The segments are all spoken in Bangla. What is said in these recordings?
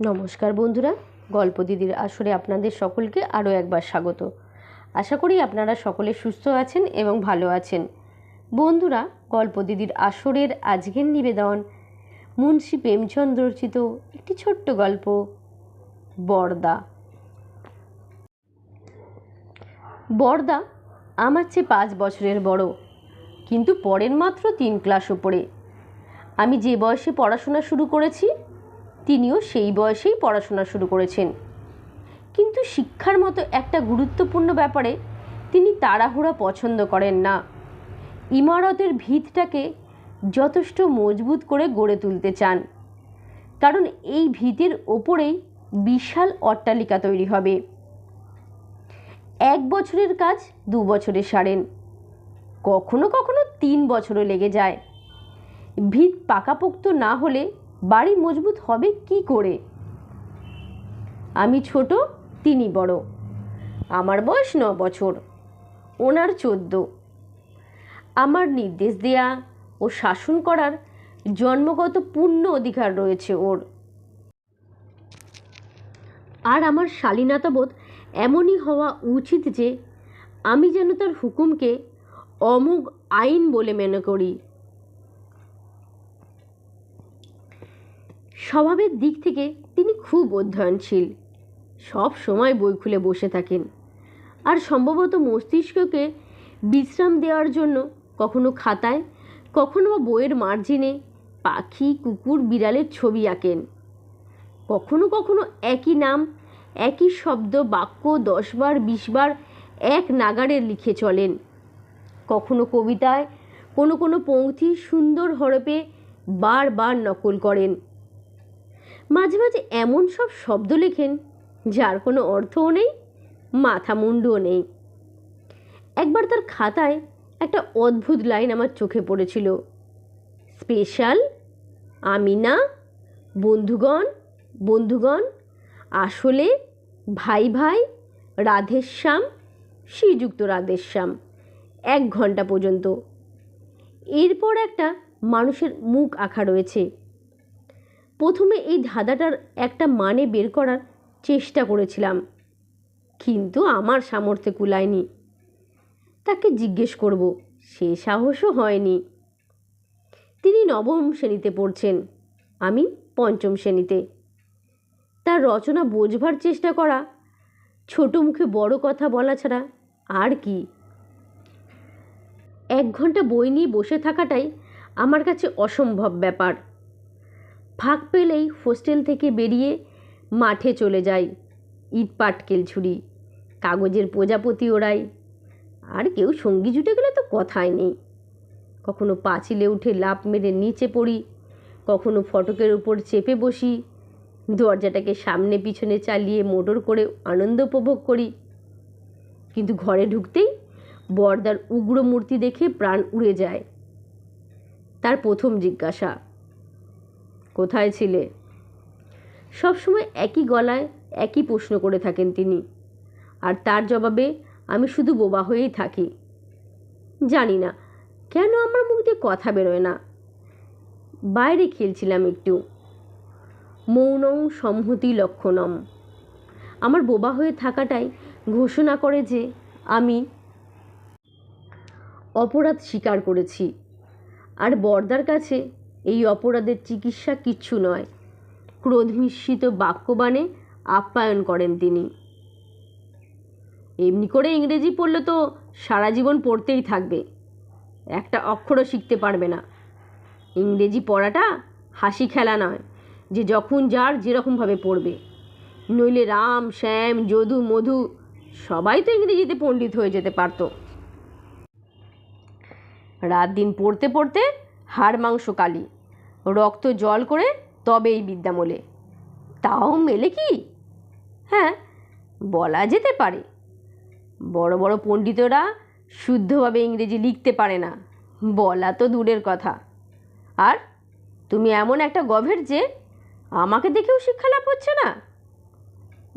নমস্কার বন্ধুরা, গল্প দিদির আসরে আপনাদের সকলকে আরও একবার স্বাগত। আশা করি আপনারা সকলে সুস্থ আছেন এবং ভালো আছেন। বন্ধুরা, গল্প দিদির আসরের আজকের নিবেদন, মুন্সী প্রেমচন্দ্র রচিত একটি ছোট্ট গল্প, বর্দা। বর্দা আমার চেয়ে পাঁচ বছরের বড়, কিন্তু পরের মাত্র তিন ক্লাস ওপরে। আমি যে বয়সে পড়াশোনা শুরু করেছি তিনিও সেই বয়সেই পড়াশোনা শুরু করেছেন। কিন্তু শিক্ষার মতো একটা গুরুত্বপূর্ণ ব্যাপারে তিনি তাড়াহুড়া পছন্দ করেন না। ইমারতের ভিতটাকে যথেষ্ট মজবুত করে গড়ে তুলতে চান। কারণ এই ভিতের ওপরেই বিশাল অট্টালিকা তৈরি হবে। এক বছরের কাজ দু বছরে সারেন। কখনো কখনো তিন বছরও লেগে যায়। ভিত পাকাপোক্ত না হলে বাড়ি মজবুত হবে কি করে? আমি ছোট, তিনি বড়। আমার বয়স ন বছর, ওনার চোদ্দ। আমার নির্দেশ দেয়া ও শাসন করার জন্মগত পূর্ণ অধিকার রয়েছে ওর। আর আমার শালীনতাবোধ এমনই হওয়া উচিত যে, আমি যেন তার হুকুমকে অমোঘ আইন বলে মনে করি। স্বভাবের দিক থেকে তিনি খুব অধ্যয়নশীল। সব সময় বই খুলে বসে থাকেন। আর সম্ভবত মস্তিষ্ককে বিশ্রাম দেওয়ার জন্য কখনো খাতায়, কখনো বইয়ের মার্জিনে পাখি, কুকুর, বিড়ালের ছবি আঁকেন। কখনো কখনো একই নাম, একই শব্দ, বাক্য দশবার বিশবার এক নাগাড়ে লিখে চলেন। কখনো কবিতায় কোনো কোনো পংক্তি সুন্দর হরপে বারবার নকল করেন। মাঝে মাঝে এমন সব শব্দ লেখেন যার কোনো অর্থও নেই, মাথা মুন্ডুও নেই। একবার তার খাতায় একটা অদ্ভুত লাইন আমার চোখে পড়েছিল। স্পেশাল আমি না বন্ধুগণ বন্ধুগণ, আসলে, ভাই ভাই, রাধেশ্যাম, শ্রীযুক্ত রাধেশ্যাম, এক ঘণ্টা পর্যন্ত। এরপর একটা মানুষের মুখ আঁকা রয়েছে। প্রথমে এই ধাঁধাটার একটা মানে বের করার চেষ্টা করেছিলাম। কিন্তু আমার সামর্থ্যে কুলায়নি। তাকে জিজ্ঞেস করব, সে সাহসও হয়নি। তিনি নবম শ্রেণীতে পড়ছেন, আমি পঞ্চম শ্রেণীতে। তার রচনা বোঝবার চেষ্টা করা, ছোট মুখে বড় কথা বলা ছাড়া আর কি। এক ঘণ্টা বই নিয়ে বসে থাকাটাই আমার কাছে অসম্ভব ব্যাপার। ফাঁক পেলেই হোস্টেল থেকে বেরিয়ে মাঠে চলে যাই ইট পাটকেল ছুরি, কাগজের প্রজাপতি ওড়াই। আর কেউ সঙ্গী জুটে গেলে তো কথাই নেই। কখনো পাঁচিলে উঠে লাফ মেরে নিচে পড়ি, কখনো ফটকের উপর চেপে বসি, দরজাটাকে সামনে পিছনে চালিয়ে মোটর করে আনন্দ উপভোগ করি। কিন্তু ঘরে ঢুকতেই বর্দার উগ্র মূর্তি দেখে প্রাণ উড়ে যায়। তার প্রথম জিজ্ঞাসা কোথায় ছিলে? সবসময় একই গলায় একই প্রশ্ন করে থাকেন তিনি। আর তার জবাবে আমি শুধু বোবা হয়েই থাকি। জানি না, কেন আমার মুখ দিয়ে কথা বেরোয় না। বাইরে খেলছিলাম একটু। মৌনং সংহতি লক্ষণম। আমার বোবা হয়ে থাকাটাই ঘোষণা করে যে আমি অপরাধ স্বীকার করেছি। আর বর্দার কাছে এই অপরাধের চিকিৎসা কিচ্ছু নয়। ক্রোধ মিশ্রিত বাক্যবাণে আপ্যায়ন করেন তিনি। এমনি করে ইংরেজি পড়লে তো সারা জীবন পড়তেই থাকবে। একটা অক্ষরও শিখতে পারবে না। ইংরেজি পড়াটা হাসি খেলা নয়, যে যখন যার যেরকমভাবে পড়বে। নইলে রাম, শ্যাম, যদু, মধু সবাই তো ইংরেজিতে পণ্ডিত হয়ে যেতে পারতো। রাত দিন পড়তে পড়তে হাড়, মাংস, কালি। রক্ত জল করে তবেই বিদ্যামলে। তাও মেলে কি? হ্যাঁ বলা যেতে পারে। বড় বড় পণ্ডিতরা শুদ্ধভাবে ইংরেজি লিখতে পারে না। বলা তো দূরের কথা। আর তুমি এমন একটা গভের যে আমাকে দেখেও শিক্ষা লাভ হচ্ছে না।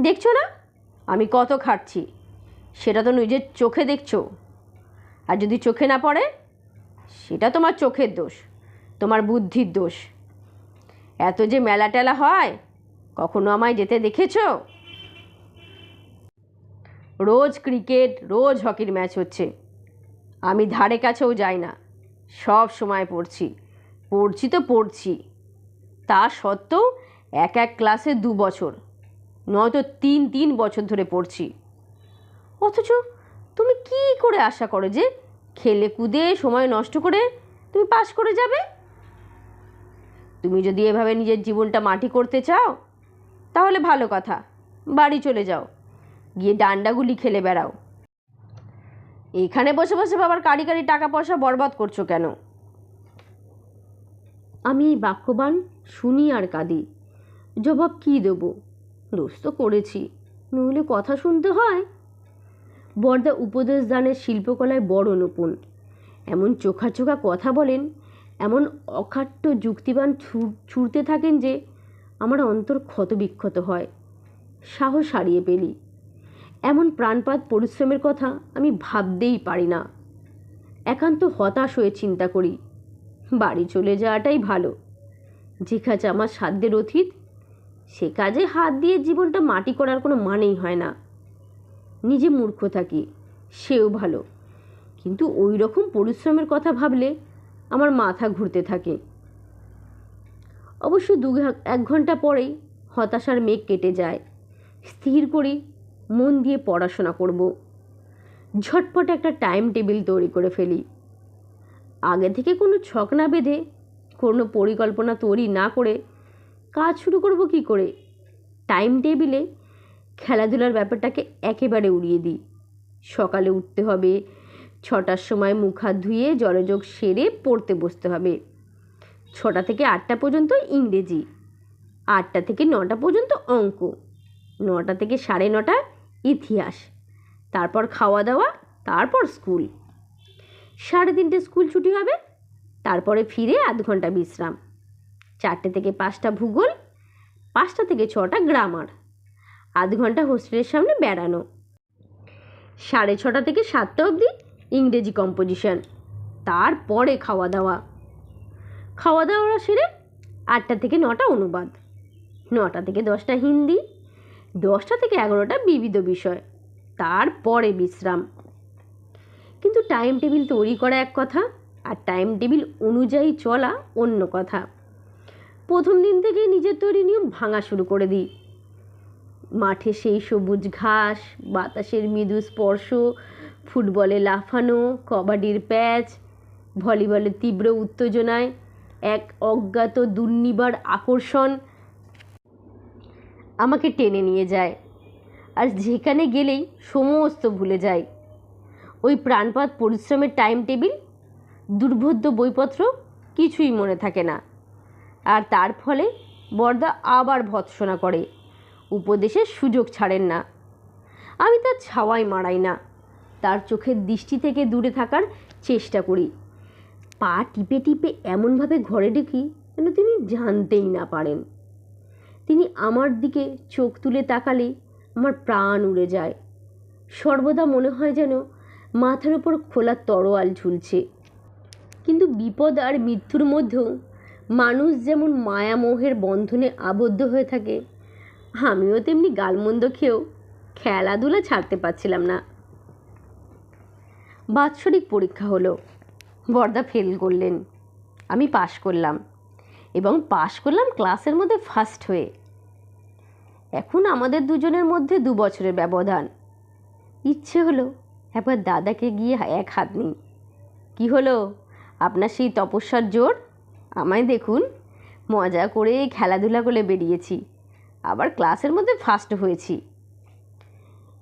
দেখছ না? আমি কত খাটছি। সেটা তো নিজের চোখে দেখছ। আর যদি চোখে না পড়ে, সেটা তোমার চোখের দোষ। তোমার বুদ্ধির দোষ। এত যে মেলা টেলা হয়, কখনো আমায় যেতে দেখেছ? রোজ ক্রিকেট, রোজ হকির ম্যাচ হচ্ছে। আমি ধারে কাছেও যাই না, সব সময় পড়ছি। পড়ছি তো পড়ছি। তা সত্ত্বেও এক এক ক্লাসে দু বছর, নয়তো তিন তিন বছর ধরে পড়ছি। অথচ তুমি কি করে আশা করো যে খেলে কুদে সময় নষ্ট করে তুমি পাশ করে যাবে? তুমি যদি এভাবে নিজের জীবনটা মাটি করতে চাও, তাহলে ভালো কথা। বাড়ি চলে যাও। গিয়ে ডান্ডাগুলি খেলে বেড়াও। এখানে বসে বসে বাবার কারি কারি টাকা পয়সা বরবাদ করছ কেন? আমি এই বাক্যবান শুনি আর কাঁদি। জবাব কী দেবো? দোষ তো করেছি। নইলে কথা শুনতে হয়। বর্দা উপদেশ দানের শিল্পকলায় বড় নপুন এমন চোখা চোখা কথা বলেন এমন অখাট্য যুক্তিবান ছুড়তে থাকেন যে আমার অন্তর ক্ষতবিক্ষত হয়। সাহস হারিয়ে পেলি এমন প্রাণপাত পরিশ্রমের কথা আমি ভাবতেই পারি না। একান্ত হতাশ হয়ে চিন্তা করি, বাড়ি চলে যাওয়াটাই ভালো। যে কাজ আমার সাধ্যের অতীত, সে কাজে হাত দিয়ে জীবনটা মাটি করার কোনো মানেই হয় না। নিজে মূর্খ থাকি, সেও ভালো। কিন্তু ওই রকম পরিশ্রমের কথা ভাবলে আমার মাথা ঘুরতে থাকে। অবশ্য দু এক ঘণ্টা পরেই হতাশার মেঘ কেটে যায়। স্থির করি, মন দিয়ে পড়াশোনা করব। ঝটপট একটা টাইম টেবিল তৈরি করে ফেলি। আগে থেকে কোনো ছক না বেঁধে, কোনো পরিকল্পনা তৈরি না করে কাজ শুরু করব কি করে? টাইম টেবিলে খেলাধুলার ব্যাপারটাকে একেবারে উড়িয়ে দিই। সকালে উঠতে হবে ছটার সময় মুখ হাত ধুয়ে জলযোগ সেরে পড়তে বসতে হবে। ছটা থেকে আটটা পর্যন্ত ইংরেজি, আটটা থেকে নটা পর্যন্ত অঙ্ক, নটা থেকে সাড়ে নটা ইতিহাস, তারপর খাওয়া দাওয়া, তারপর স্কুল। সাড়ে তিনটে স্কুল ছুটি হবে, তারপরে ফিরে আধ ঘণ্টা বিশ্রাম। চারটে থেকে পাঁচটা ভূগোল, পাঁচটা থেকে ছটা গ্রামার, আধ ঘণ্টা হোস্টেলের সামনে বেড়ানো। সাড়ে ছটা থেকে সাতটা অবধি ইংরেজি কম্পোজিশন তারপরে খাওয়া দাওয়া খাওয়া দাওয়া সেরে আটটা থেকে নটা অনুবাদ। নটা থেকে দশটা হিন্দি, দশটা থেকে এগারোটা বিবিধ বিষয়, তারপরে বিশ্রাম। কিন্তু টাইম টেবিল তৈরি করা এক কথা আর টাইম টেবিল অনুযায়ী চলা অন্য কথা। প্রথম দিন থেকেই নিজের তৈরি নিয়ম ভাঙা শুরু করে দিই। মাঠে সেই সবুজ ঘাস, বাতাসের মৃদু স্পর্শ ফুটবলে লাফানো, কবাডির প্যাচ ভলিবলের তীব্র উত্তেজনায়, এক অজ্ঞাত দুর্নিবার আকর্ষণ আমাকে টেনে নিয়ে যায়। আর যেখানে গেলেই সমস্ত ভুলে যায়। ওই প্রাণপাত পরিশ্রমের টাইম টেবিল দুর্বোধ্য বইপত্র কিছুই মনে থাকে না। আর তার ফলে বর্দা আবার ভৎসনা করে। উপদেশের সুযোগ ছাড়েন না। আমি তার ছাওয়াই মারাই না। তার চোখের দৃষ্টি থেকে দূরে থাকার চেষ্টা করি। পা টিপে টিপে এমনভাবে ঘরে ঢুকি যেন তিনি জানতেই না পারেন। তিনি আমার দিকে চোখ তুলে তাকালে আমার প্রাণ উড়ে যায়। সর্বদা মনে হয় যেন মাথার উপর খোলা তরোয়াল ঝুলছে। কিন্তু বিপদ আর মৃত্যুর মধ্যেও মানুষ যেমন মায়ামোহের বন্ধনে আবদ্ধ হয়ে থাকে, আমিও তেমনি গালমন্দ খেয়েও খেলাধুলা ছাড়তে পারছিলাম না। বাৎসরিক পরীক্ষা হলো। বর্দা ফেল করলেন। আমি পাশ করলাম। এবং পাশ করলাম ক্লাসের মধ্যে ফার্স্ট হয়ে। এখন আমাদের দুজনের মধ্যে দু বছরের ব্যবধান। ইচ্ছে হলো একবার দাদাকে গিয়ে এক হাত নিই। কী হলো? আপনার সেই তপস্যার জোর? আমায় দেখুন, মজা করে খেলাধুলা করে বেরিয়েছি। আবার ক্লাসের মধ্যে ফার্স্ট হয়েছি।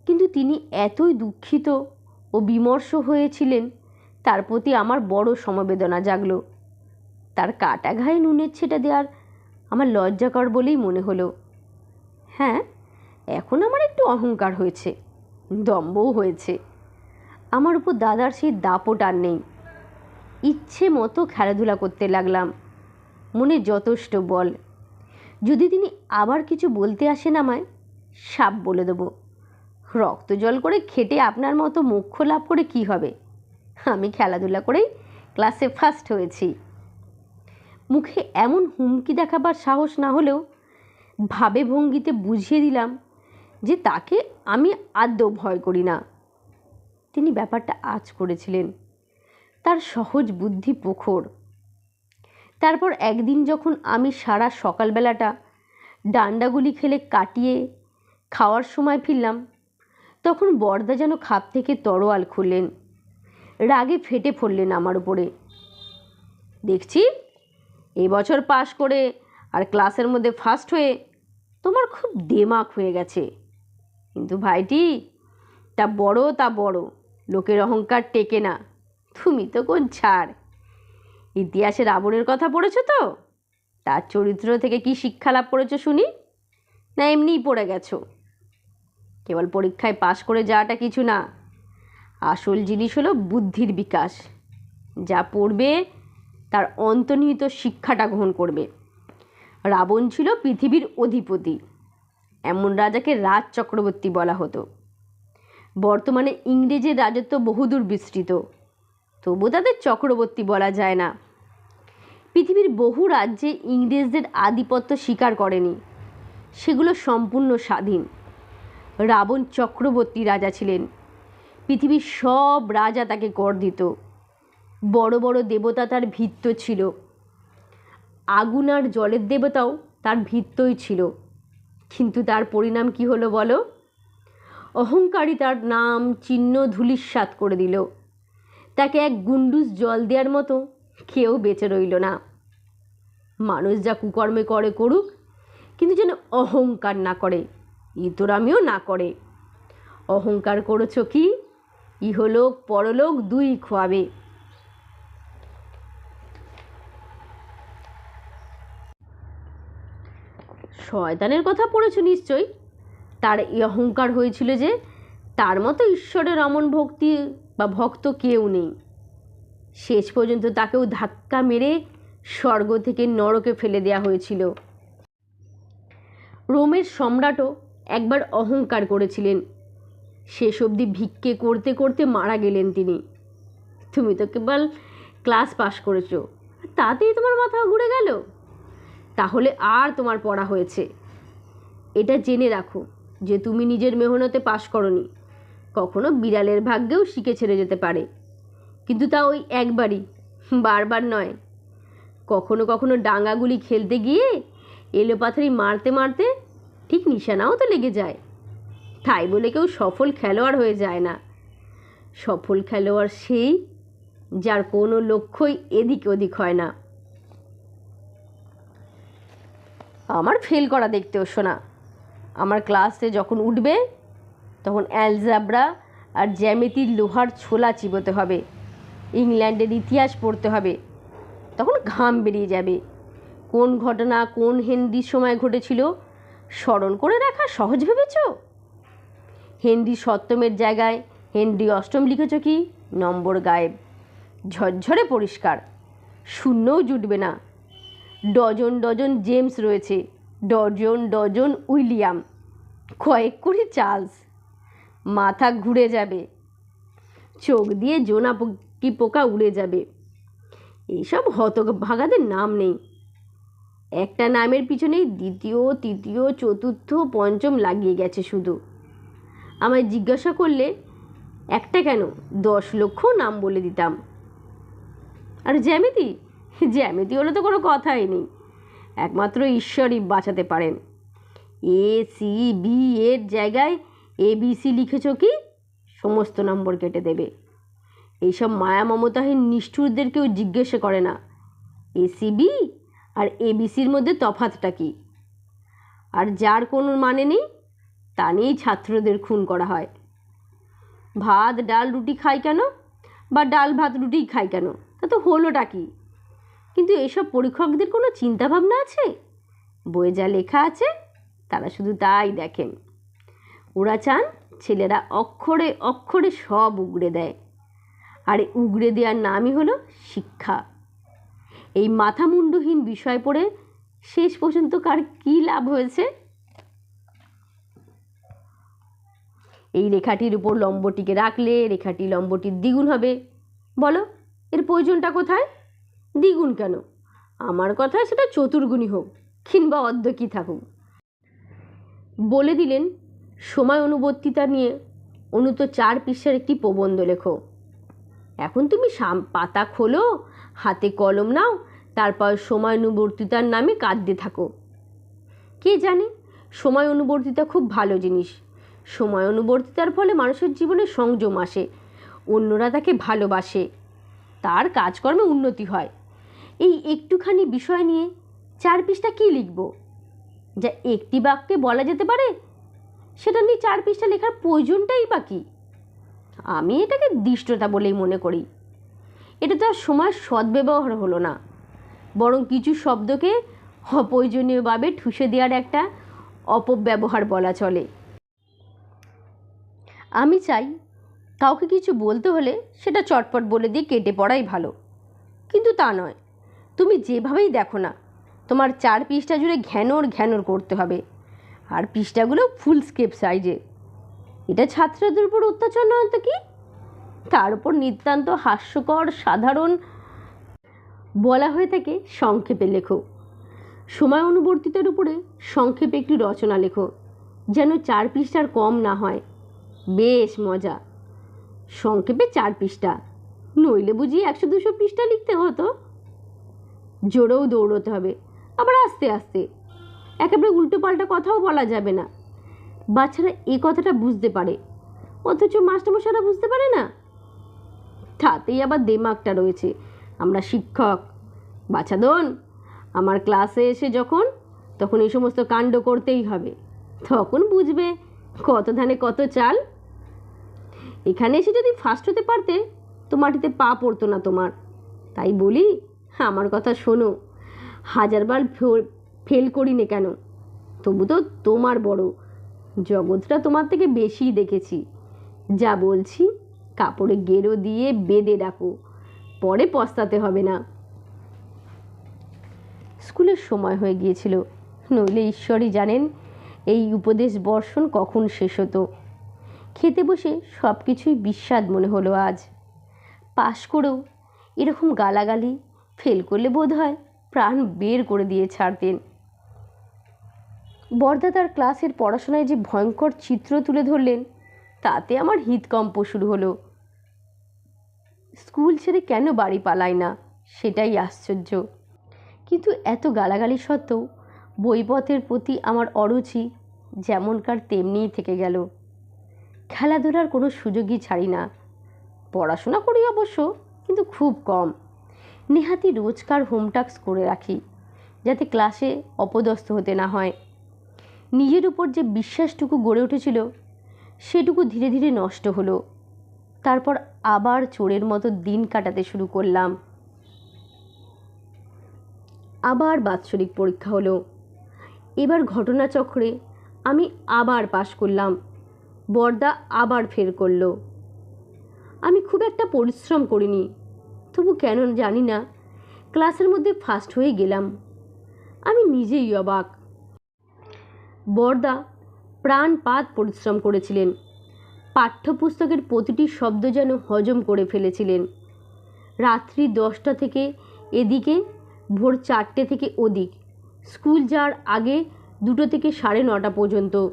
কিন্তু তিনি এতই দুঃখিত ও বিমর্ষ হয়েছিলেন, তার প্রতি আমার বড় সমবেদনা জাগলো। তার কাটা ঘায়ে নুনের ছেটা দেওয়ার আমার লজ্জাকর বলেই মনে হলো। হ্যাঁ এখন আমার একটু অহংকার হয়েছে দম্বও হয়েছে। আমার উপর দাদার সেই দাপট আর নেই। ইচ্ছে মতো খেলাধুলা করতে লাগলাম, মনে যথেষ্ট বল। যদি তিনি আবার কিছু বলতে আসেন আমায়, সাপ বলে দেবো। রক্ত জল করে খেটে আপনার মতো মুখ্য লাভ করে কি হবে? আমি খেলাধুলা করেই ক্লাসে ফার্স্ট হয়েছি। মুখে এমন হুমকি দেখাবার সাহস না হলেও ভাবে ভঙ্গিতে বুঝিয়ে দিলাম যে তাকে আমি আদৌ ভয় করি না। তিনি ব্যাপারটা আজ করেছিলেন। তার সহজ বুদ্ধি প্রখর। তারপর একদিন যখন আমি সারা সকালবেলাটা ডান্ডাগুলি খেলে কাটিয়ে খাওয়ার সময় ফিরলাম তখন বর্দা যেন খাপ থেকে তরোয়াল খুললেন। রাগে ফেটে পড়লেন আমার উপরে। দেখছি এবছর পাশ করে আর ক্লাসের মধ্যে ফার্স্ট হয়ে তোমার খুব দেমাক হয়ে গেছে। কিন্তু ভাইটি, তা বড় তা বড়, লোকের অহংকার টেকে না। তুমি তো কোন ছাড়। ইতিহাসে রাবণের কথা পড়েছো তো? তার চরিত্র থেকে কি শিক্ষা লাভ করেছ শুনি? না এমনিই পড়ে গেছো। কেবল পরীক্ষায় পাশ করে যাওয়াটা কিছু না। আসল জিনিস হলো বুদ্ধির বিকাশ। যা পড়বে, তার অন্তর্নিহিত শিক্ষাটা গ্রহণ করবে। রাবণ ছিল পৃথিবীর অধিপতি। এমন রাজাকে রাজ চক্রবর্তী বলা হতো। বর্তমানে ইংরেজের রাজত্ব বহুদূর বিস্তৃত। তবু তাদের চক্রবর্তী বলা যায় না। পৃথিবীর বহু রাজ্যে ইংরেজদের আধিপত্য স্বীকার করেনি। সেগুলো সম্পূর্ণ স্বাধীন। রাবণ চক্রবর্তী রাজা ছিলেন। পৃথিবীর সব রাজা তাকে কর দিত। বড় বড় দেবতা তার ভিত্ত ছিল। আগুন আর জলের দেবতাও তার ভিত্তই ছিল। কিন্তু তার পরিণাম কি হলো বলো? অহংকারী তার নাম চিহ্ন ধুলিস্বাত করে দিল। তাকে এক গুন্ডুস জল দেওয়ার মতো কেউ বেঁচে রইল না। মানুষ যা কুকর্মে করে করুক, কিন্তু যেন অহংকার না করে। ইতরামিও না করে। অহংকার করেছ কি? ইহলোক পরলোক দুই খোয়াবে। শয়তানের কথা পড়েছ নিশ্চয়ই তার অহংকার হয়েছিল যে তার মতো ঈশ্বরের অমন ভক্তি বা ভক্ত কেউ নেই। শেষ পর্যন্ত তাকেও ধাক্কা মেরে স্বর্গ থেকে নরকে ফেলে দেওয়া হয়েছিল। রোমের সম্রাটও একবার অহংকার করেছিলেন। শেষ অবধি ভিক্ষে করতে করতে মারা গেলেন তিনি। তুমি তো কেবল ক্লাস পাশ করেছ তাতেই তোমার মাথা ঘুরে গেল। তাহলে আর তোমার পড়া হয়েছে। এটা জেনে রাখো যে তুমি নিজের মেহনতে পাশ করনি। কখনো বিড়ালের ভাগ্যেও শিখে ছেড়ে যেতে পারে। কিন্তু তা ওই একবারই, বারবার নয়। কখনো কখনো ডাঙ্গাগুলি খেলতে গিয়ে এলোপাথারি মারতে মারতে ঠিক নিশানাও তো লেগে যায়। তাই বলে কেউ সফল খেলোয়াড় হয়ে যায় না। সফল খেলোয়াড় সেই যার কোনো লক্ষ্যই এদিক ওদিক হয় না। আমার ফেল করা দেখতে ওসো না। আমার ক্লাসে যখন উঠবে, তখন অ্যালজাবরা আর জ্যামিতির লোহার ছোলা চিবোতে হবে। ইংল্যান্ডের ইতিহাস পড়তে হবে। তখন ঘাম বেরিয়ে যাবে। কোন ঘটনা কোন হেনরির সময় ঘটেছিল স্মরণ করে রাখা সহজ ভেবেছ? হেনরি সপ্তমের জায়গায়, হেনরি অষ্টম লিখেছ কি? নম্বর গায়েব। ঝরঝরে পরিষ্কার। শূন্যও জুটবে না। ডজন ডজন জেমস রয়েছে। Dozen dozen William. কয়েক কোটি চার্লস। মাথা ঘুরে যাবে। চোখ দিয়ে জোনা কি পোকা উড়ে যাবে। এইসব হতভাগাদের নাম নেই। একটা নামের পিছনেই দ্বিতীয়, তৃতীয়, চতুর্থ, পঞ্চম লাগিয়ে গেছে শুধু। আমায় জিজ্ঞাসা করলে, একটা কেন? দশ লক্ষ নাম বলে দিতাম। আর জ্যামিতি? জ্যামিতি হলে তো কোনো কথাই নেই। একমাত্র ঈশ্বরই বাঁচাতে পারেন। এ, সি, বি, এর জায়গায় এ, বি, সি লিখেছ কি? সমস্ত নম্বর কেটে দেবে। এইসব মায়া মমতাহীন নিষ্ঠুরদের কেউ জিজ্ঞেসে করে না। এসিবি আর এবিসির মধ্যে তফাতটা কি? আর যার কোনো মানে নেই, তা নিয়েই ছাত্রদের খুন করা হয়। ভাত, ডাল, রুটি খাই কেন? বা ডাল, ভাত রুটিই খাই কেন? তা তো হলোটা কি? কিন্তু এসব পরীক্ষকদের কোনো চিন্তাভাবনা আছে? বইয়ে যা লেখা আছে, তারা শুধু তাই দেখেন। ওরা চান ছেলেরা অক্ষরে অক্ষরে সব উগড়ে দেয়। আর উগড়ে দেওয়ার নামই হলো শিক্ষা। এই মাথামুন্ডহীন বিষয় পড়ে শেষ পর্যন্ত কার কী লাভ হয়েছে? এই রেখাটির উপর লম্বটিকে রাখলে রেখাটি লম্বটির দ্বিগুণ হবে। বলো, এর প্রয়োজনটা কোথায়? দ্বিগুণ কেন? আমার কথা সেটা চতুর্গুণী হোক, কিংবা অর্ধ কী থাকুক। বলে দিলেন, সময় অনুবর্তিতা নিয়ে অনুত চার পৃষ্ঠার একটি প্রবন্ধ লেখো। এখন তুমি পাতা খোলো হাতে কলম নাও, তারপর সময় অনুবর্তিতার নামে কাঁদতে থাকো। কে জানে, সময় অনুবর্তিতা খুব ভালো জিনিস। সময় অনুবর্তিতার ফলে মানুষের জীবনে সংযম আসে, অন্যরা তাকে ভালোবাসে, তার কাজকর্মে উন্নতি হয়। এই একটুখানি বিষয় নিয়ে চার পৃষ্ঠা কী লিখব? যা একটি বাক্যে বলা যেতে পারে? সেটা নিয়ে চার পৃষ্ঠা লেখার প্রয়োজনটাই বা কী? আমি এটাকে দৃষ্টতা বলেই মনে করি। এটা তো আর সময়ের সদ্ব্যবহার হলো না। বরং কিছু শব্দকে অপ্রয়োজনীয়ভাবে ঠুসে দেওয়ার একটা অপব্যবহার বলা চলে। আমি চাই কাউকে কিছু বলতে হলে সেটা চটপট বলে দিয়ে কেটে পড়াই ভালো। কিন্তু তা নয়। তুমি যেভাবেই দেখো না, তোমার চার পৃষ্ঠা জুড়ে ঘ্যানোর ঘ্যানোর করতে হবে। আর পৃষ্ঠাগুলো ফুল স্কেপ সাইজে এটা ছাত্রদের উপর অত্যাচার নয় তো কি? তার উপর নিতান্ত হাস্যকর, সাধারণ বলা হয়ে থাকে সংক্ষেপে লেখো সময় অনুবর্তিতার উপরে সংক্ষেপে একটি রচনা লেখো, যেন চার পৃষ্ঠার কম না হয়। বেশ মজা। সংক্ষেপে চার পৃষ্ঠা। নইলে বুঝি একশো দুশো পৃষ্ঠা লিখতে হতো। জোরেও দৌড়তে হবে। আবার আস্তে আস্তে। একেবারে উল্টো পাল্টা কথাও বলা যাবে না। বাচ্চারা এই কথাটা বুঝতে পারে। অথচ মাস্টারমশাইরা বুঝতে পারে না। তাতেই আবার দেমাগটা রয়েছে। আমরা শিক্ষক বাচ্চাদন আমার ক্লাসে এসে যখন, তখন এই সমস্ত কাণ্ড করতেই হবে। তখন বুঝবে কত ধানে কত চাল। এখানে এসে যদি ফার্স্ট হতে পারতে, তো মাটিতে পা পড়তো না তোমার। তাই বলি, আমার কথা শোনো। হাজারবার ফেল করি নে কেন? তবু তো তোমার বড়। জগৎটা তোমার থেকে বেশিই দেখেছি। যা বলছি কাপড়ে গেরো দিয়ে বেঁধে ডাকো পরে পস্তাতে হবে না। স্কুলের সময় হয়ে গিয়েছিল। নইলে ঈশ্বরই জানেন, এই উপদেশ বর্ষণ কখন শেষ হতো। খেতে বসে সব কিছুই বিস্বাদ মনে হলো আজ। পাশ করেও এরকম গালাগালি, ফেল করলে বোধ হয় প্রাণ বের করে দিয়ে ছাড়তেন। বর্দা তার ক্লাসের পড়াশোনায় যে ভয়ঙ্কর চিত্র তুলে ধরলেন, তাতে আমার হৃদকম্প শুরু হলো। স্কুল ছেড়ে কেন বাড়ি পালায় না? সেটাই আশ্চর্য। কিন্তু এত গালাগালি সত্ত্বেও বইপথের প্রতি আমার অরুচি যেমনকার তেমনিই থেকে গেল। খেলাধুলার কোনো সুযোগই ছাড়ি না। পড়াশোনা করি অবশ্য, কিন্তু খুব কম। নেহাতি রোজকার হোমটাস্ক করে রাখি, যাতে ক্লাসে অপদস্থ হতে না হয়। নিজের উপর যে বিশ্বাসটুকু গড়ে উঠেছিল, সেটুকু ধীরে ধীরে নষ্ট হলো। তারপর আবার চোরের মতো দিন কাটাতে শুরু করলাম। আবার বাৎসরিক পরীক্ষা হলো। এবার ঘটনাচক্রে আমি আবার পাশ করলাম। বর্দা আবার ফের করল। আমি খুব একটা পরিশ্রম করিনি, তবু কেন জানি না, ক্লাসের মধ্যে ফার্স্ট হয়ে গেলাম। আমি নিজেই অবাক। বর্দা প্রাণপাত পরিশ্রম করেছিলেন। পাঠ্যপুস্তকের প্রতিটি শব্দ যেন হজম করে ফেলেছিলেন। রাত্রি দশটা থেকে এদিকে, ভোর চারটে থেকে ওদিক, স্কুল যাওয়ার আগে দুটো থেকে সাড়ে নটা পর্যন্ত।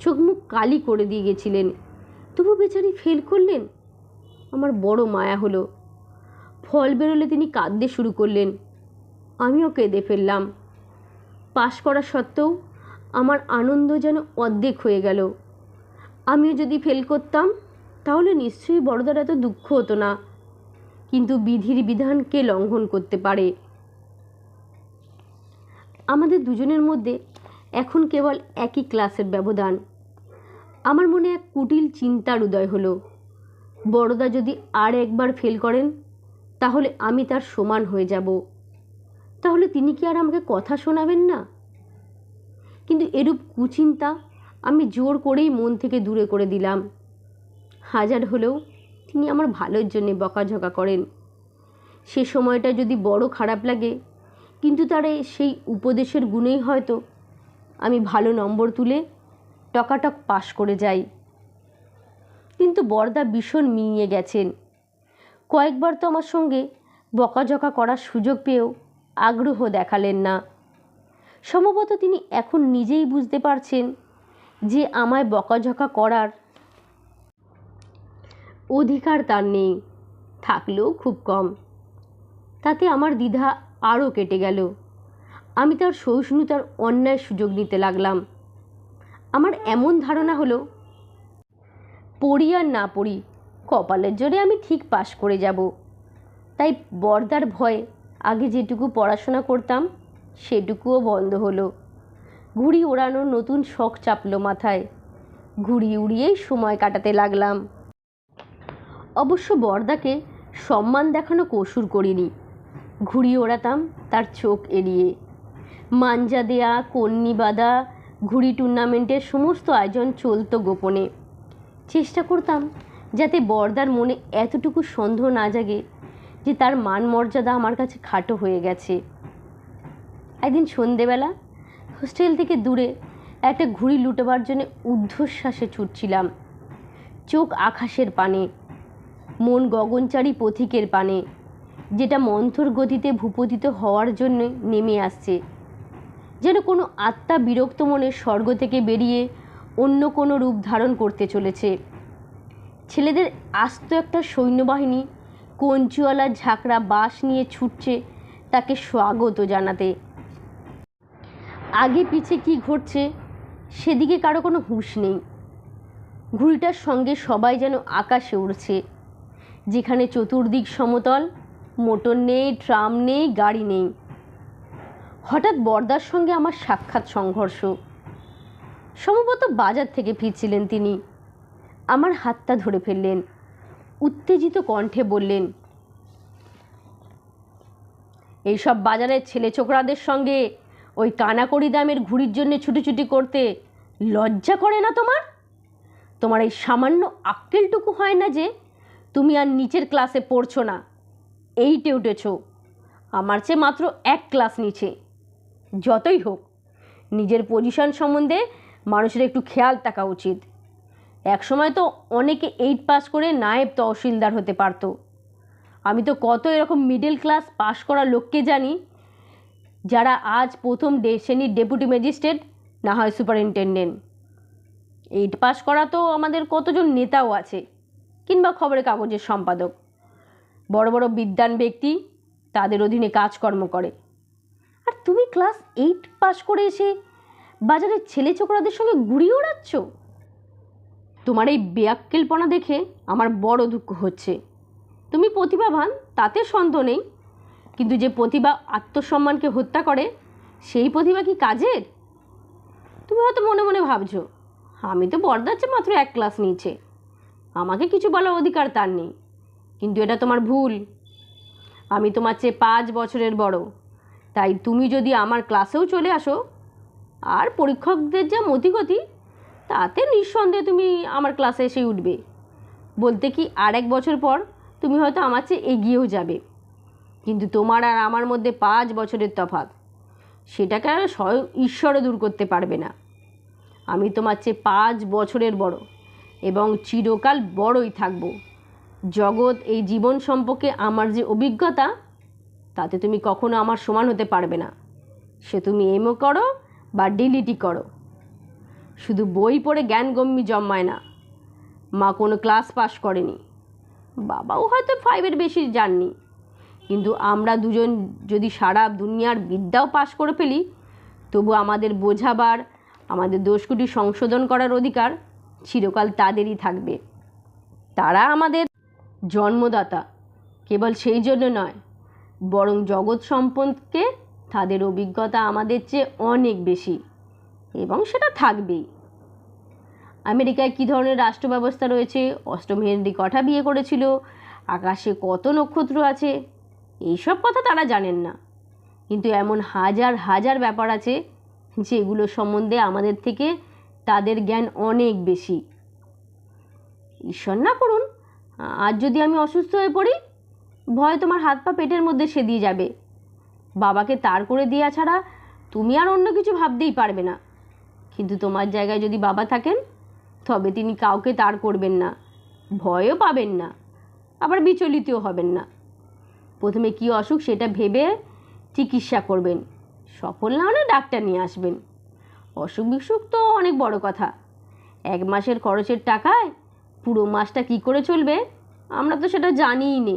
চোখ মুখ কালি করে দিয়ে গেছিলেন। তবু বেচারি ফেল করলেন? আমার বড় মায়া হলো। ফল বেরোলে তিনি কাঁদতে শুরু করলেন। আমিও কেঁদে ফেললাম। পাশ করা সত্ত্বেও আমার আনন্দ যেন অর্ধেক হয়ে গেল। আমিও যদি ফেল করতাম, তাহলে নিশ্চয়ই বড়দার এত দুঃখ হতো না। কিন্তু বিধির বিধানকে লঙ্ঘন করতে পারে? আমাদের দুজনের মধ্যে এখন কেবল একই ক্লাসের ব্যবধান। আমার মনে এক কুটিল চিন্তার উদয় হলো। বড়দা যদি আর একবার ফেল করেন, তাহলে আমি তার সমান হয়ে যাব। তাহলে তিনি কি আর আমাকে কথা শোনাবেন না? কিন্তু এরূপ কুচিন্তা আমি জোর করেই মন থেকে দূরে করে দিলাম। হাজার হলেও তিনি আমার ভালোর জন্যে বকাঝকা করেন। সে সময়টা যদি বড় খারাপ লাগে, কিন্তু তার সেই উপদেশের গুণেই হয়তো আমি ভালো নম্বর তুলে টকাটক পাশ করে যাই। কিন্তু বর্দা ভীষণ মিইয়ে গেছেন। কয়েকবার তো আমার সঙ্গে বকাঝকা করার সুযোগ পেয়েও আগ্রহ দেখালেন না। সম্ভবত তিনি এখন নিজেই বুঝতে পারছেন যে আমায় বকাঝকা করার অধিকার তার নেই। থাকলেও খুব কম। তাতে আমার দ্বিধা আরও কেটে গেল। আমি তার সহিষ্ণুতার অন্যায় সুযোগ নিতে লাগলাম। আমার এমন ধারণা হলো, পড়ি আর না পড়ি, কপালের জোরে আমি ঠিক পাশ করে যাব। তাই বর্দার ভয়ে আগে যেটুকু পড়াশোনা করতাম, সেটুকুও বন্ধ হলো। ঘুড়ি ওড়ানোর নতুন শখ চাপলো মাথায়। ঘুড়ি উড়িয়েই সময় কাটাতে লাগলাম। অবশ্য বর্দাকে সম্মান দেখানো কসুর করিনি। ঘুড়ি ওড়াতাম তার চোখ এড়িয়ে। মাঞ্জা দেয়া, কন্নি বাঁধা, ঘুড়ি টুর্নামেন্টের সমস্ত আয়োজন চলতো গোপনে। চেষ্টা করতাম যাতে বর্দার মনে এতটুকু সন্দেহ না জাগে যে তার মান মর্যাদা আমার কাছে খাটো হয়ে গেছে। একদিন সন্ধেবেলা হোস্টেল থেকে দূরে একটা ঘুড়ি লুটোবার জন্য ঊর্ধ্বশ্বাসে ছুটছিলাম। চোখ আকাশের পানে, মন গগনচারী পথিকের পানে, যেটা মন্থর গতিতে ভূপতিত হওয়ার জন্য নেমে আসছে। যেন কোনো আত্মা বিরক্ত মনে স্বর্গ থেকে বেরিয়ে অন্য কোনো রূপ ধারণ করতে চলেছে। ছেলেদের আস্ত একটা সৈন্যবাহিনী, কঞ্চুয়ালা ঝাঁকড়া বাঁশ নিয়ে ছুটছে তাকে স্বাগত জানাতে। আগে পিছে কি ঘটছে, সেদিকে কারও কোনো হুঁশ নেই। ঘুড়িটার সঙ্গে সবাই যেন আকাশে উড়ছে, যেখানে চতুর্দিক সমতল, মোটর নেই, ট্রাম নেই, গাড়ি নেই। হঠাৎ বর্দার সঙ্গে আমার সাক্ষাৎ সংঘর্ষ। সম্ভবত বাজার থেকে ফিরছিলেন তিনি। আমার হাতটা ধরে ফেললেন, উত্তেজিত কণ্ঠে বললেন, এইসব বাজারের ছেলে ছোকরাদের সঙ্গে ওই কানাকড়ি দামের ঘুড়ির জন্য ছুটোছুটি করতে লজ্জা করে না তোমার? তোমার এই সামান্য আক্কেলটুকু হয় না যে তুমি আর নিচের ক্লাসে পড়ছো না। এইটে উঠেছ। আমার চেয়ে মাত্র এক ক্লাস নিচে। যতই হোক, নিজের পজিশন সম্বন্ধে মানুষের একটু খেয়াল থাকা উচিত। একসময় তো অনেকে এইট পাস করে নায়েব তহসিলদার হতে পারতো। আমি তো কত এরকম মিডল ক্লাস পাশ করা লোককে জানি যারা আজ প্রথম শ্রেণির ডেপুটি ম্যাজিস্ট্রেট, না হয় সুপারিনটেন্ডেন্ট। এইট পাস করা তো আমাদের কতজন নেতাও আছে, কিংবা খবরের কাগজের সম্পাদক। বড় বড় বিদ্যান ব্যক্তি তাদের অধীনে কাজকর্ম করে। আর তুমি ক্লাস এইট পাস করে এসে বাজারের ছেলে ছোকরাদের সঙ্গে ঘুরিয়ে ওড়াচ্ছ? তোমার এই বেয়াক্কেলপনা দেখে আমার বড় দুঃখ হচ্ছে। তুমি প্রতিভাবান, তাতে সন্দেহ নেই। কিন্তু যে প্রতিভা আত্মসম্মানকে হত্যা করে, সেই প্রতিভা কি কাজের? তুমি হয়তো মনে মনে ভাবছ, আমি তো বর্দার চেয়ে মাত্র এক ক্লাস নিচে। আমাকে কিছু বলার অধিকার তার নেই, কিন্তু এটা তোমার ভুল। আমি তোমার চেয়ে পাঁচ বছরের বড়। তাই তুমি যদি আমার ক্লাসেও চলে আসো, আর পরীক্ষকদের যা মতিগতি, তাতে নিঃসন্দেহে তুমি আমার ক্লাসে এসে উঠবে। বলতে কি আর এক বছর পর তুমি হয়তো আমার চেয়ে এগিয়েও যাবে। কিন্তু তোমার আর আমার মধ্যে পাঁচ বছরের তফাৎ। সেটাকে আর স্বয়ং ঈশ্বরও দূর করতে পারবে না। আমি তোমার চেয়ে পাঁচ বছরের বড় এবং চিরকাল বড়ই থাকব। জগৎ এই জীবন সম্পর্কে আমার যে অভিজ্ঞতা, তাতে তুমি কখনো আমার সমান হতে পারবে না। সে তুমি এমও করো বা ডিলিটি করো। শুধু বই পড়ে জ্ঞানগম্যি জন্মায় না। মা কোনো ক্লাস পাস করেনি। বাবাও হয়তো ফাইভের বেশি যাননি কিন্তু আমরা দুজন যদি সারা দুনিয়ার বিদ্যাও পাশ করে ফেলি, তবু আমাদের বোঝাবার, আমাদের দোষগুলি সংশোধন করার অধিকার চিরকাল তাদেরই থাকবে। তারা আমাদের জন্মদাতা, কেবল সেই জন্য নয়, বরং জগৎ সম্পদকে তাদের অভিজ্ঞতা আমাদের চেয়ে অনেক বেশি, এবং সেটা থাকবেই। আমেরিকায় কী ধরনের রাষ্ট্র ব্যবস্থা রয়েছে? অষ্টম হেনরি কঠা বিয়ে করেছিল? আকাশে কত নক্ষত্র আছে? এইসব কথা তারা জানেন না। কিন্তু এমন হাজার হাজার ব্যাপার আছে যেগুলো সম্বন্ধে আমাদের থেকে তাদের জ্ঞান অনেক বেশি। ঈশ্বর না করুন, আজ যদি আমি অসুস্থ হয়ে পড়ি, ভয় তোমার হাত পা পেটের মধ্যে সে দিয়ে যাবে। বাবাকে তার করে দেওয়া ছাড়া তুমি আর অন্য কিছু ভাবতেই পারবে না। কিন্তু তোমার জায়গায় যদি বাবা থাকেন, তবে তিনি কাউকে তার করবেন না, ভয়ও পাবেন না, আবার বিচলিতও হবেন না। প্রথমে কী অসুখ সেটা ভেবে চিকিৎসা করবেন। সফল না হলে ডাক্তার নিয়ে আসবেন। অসুখ বিসুখ তো অনেক বড় কথা। এক মাসের খরচের টাকায় পুরো মাসটা কি করে চলবে? আমরা তো সেটা জানিই নে।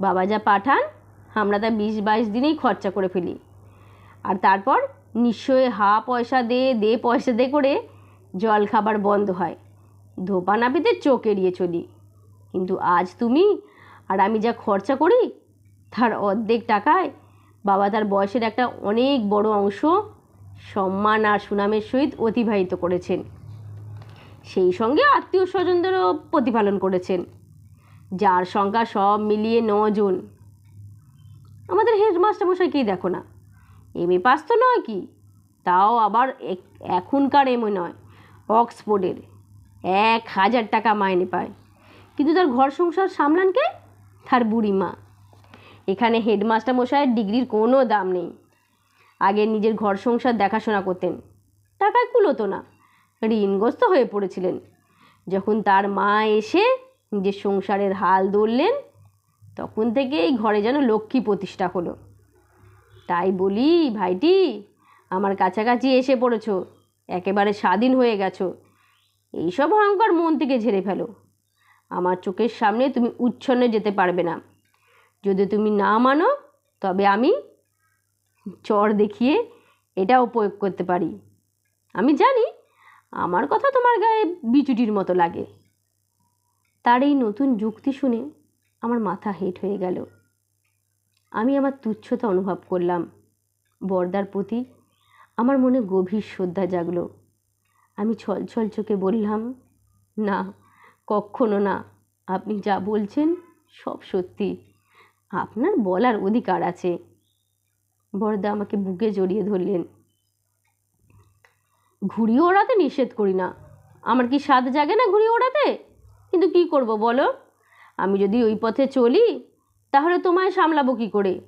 বাবা যা পাঠান, আমরা তা বিশ বাইশ দিনেই খরচা করে ফেলি। আর তারপর নিশ্চয়ই হা পয়সা দে দে পয়সা দে করে জল খাবার বন্ধ হয়। ধোপা নাপিতে চোখ এড়িয়ে চলি। কিন্তু আজ তুমি আর আমি যা খরচা করি তার অর্ধেক টাকায় বাবা তার বয়সের একটা অনেক বড় অংশ সম্মান আর সুনামের সহিত অতিবাহিত করেছেন। সেই সঙ্গে আত্মীয় স্বজনদেরও প্রতিপালন করেছেন, যার সংখ্যা সব মিলিয়ে নজন আমাদের হেডমাস্টার মশাইকেই দেখো না? এম এ পাস তো নয় কি? তাও আবার এখনকার এমএ নয়, অক্সফোর্ডের। এক হাজার টাকা মাইনে পায়। কিন্তু তার ঘর সংসার সামলান কে? তার বুড়ি মা এখানে হেডমাস্টার মশাইয়ের ডিগ্রির কোনো দাম নেই। আগে নিজের ঘর সংসার দেখাশোনা করতেন। টাকায় কুলোতো না। ঋণগ্রস্ত হয়ে পড়েছিলেন। যখন তার মা এসে নিজের সংসারের হাল ধরলেন, তখন থেকে এই ঘরে যেন লক্ষ্মী প্রতিষ্ঠা হলো। তাই বলি, ভাইটি, আমার কাছাকাছি এসে পড়েছ। একেবারে স্বাধীন হয়ে গেছো। এইসব অহংকার মন থেকে ঝেড়ে ফেলো। আমার চোখের সামনে তুমি উচ্ছন্নে যেতে পারবে না। যদি তুমি না মানো, তবে আমি চর দেখিয়ে এটাও প্রয়োগ করতে পারি। আমি জানি আমার কথা তোমার গায়ে বিচুটির মতো লাগে। তার এই নতুন যুক্তি শুনে আমার মাথা হেট হয়ে গেল। আমি আমার তুচ্ছতা অনুভব করলাম। বর্দার প্রতি আমার মনে গভীর শ্রদ্ধা জাগলো। আমি ছলছল চোখে বললাম, না কখনো না। আপনি যা বলছেন সব সত্যি। আপনার বলার অধিকার আছে। বরদা আমাকে বুকে জড়িয়ে ধরলেন। ঘুড়ি ওড়াতে নিষেধ করি না। আমার কি স্বাদ জাগে না ঘুড়ি ওড়াতে? কিন্তু কি করব বলো? আমি যদি ওই পথে চলি, তাহলে তোমায় সামলাবো কি করে?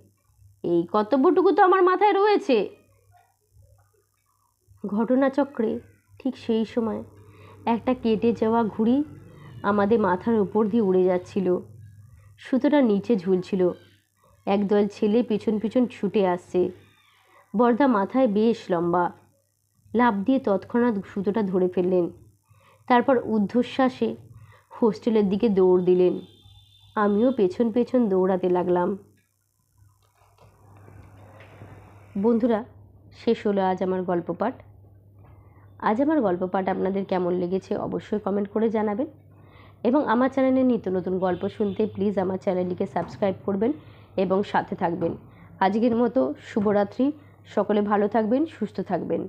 এই কর্তব্যটুকু তো আমার মাথায় রয়েছে। ঘটনাচক্রে ঠিক সেই সময় একটা কেটে যাওয়া ঘুড়ি আমাদের মাথার উপর দিয়ে উড়ে যাচ্ছিল। সুতোটা নিচে ঝুলছিল। একদল ছেলে পিছন পিছন ছুটে আসছে। বর্দা মাথায় বেশ লম্বা। লাফ দিয়ে তৎক্ষণাৎ সুতোটা ধরে ফেললেন। তারপর ঊর্ধ্বশ্বাসে হোস্টেলের দিকে দৌড় দিলেন। আমিও পেছন পেছন দৌড়াতে লাগলাম। বন্ধুরা, শেষ হলো আজ আমার গল্প পাঠ আজ আমার গল্প পাঠ আপনাদের কেমন লেগেছে অবশ্যই কমেন্ট করে জানাবেন। এবং আমার চ্যানেলে নিত্য নতুন গল্প শুনতে প্লিজ আমার চ্যানেলটিকে সাবস্ক্রাইব করবেন এবং সাথে থাকবেন। আজকের মতো শুভরাত্রি। সকলে ভালো থাকবেন, সুস্থ থাকবেন।